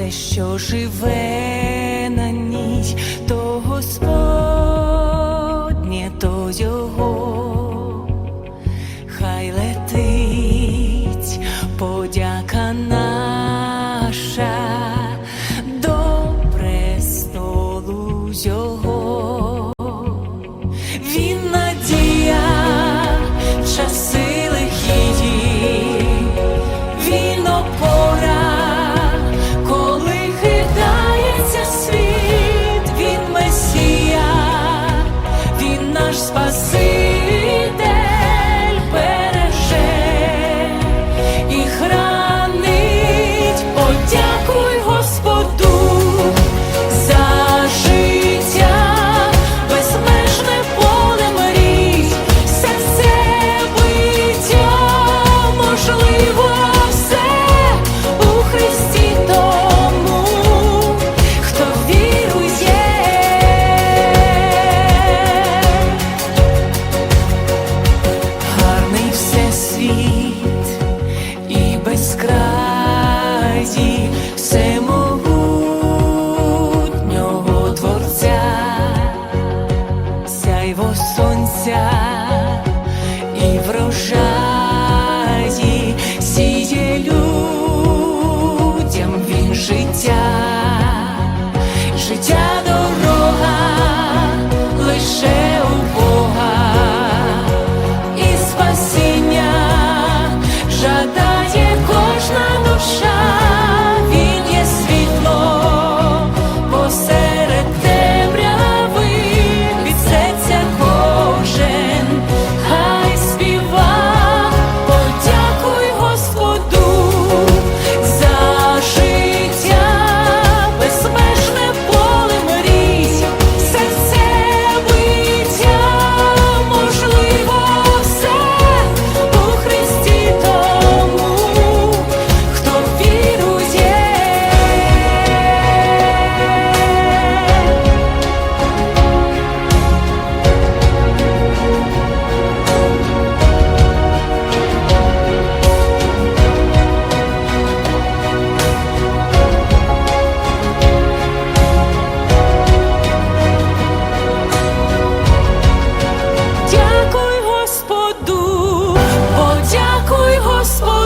Все, що живе на ній, то серця і врожаї сіє людям він життя, життя дорога лише. gospel.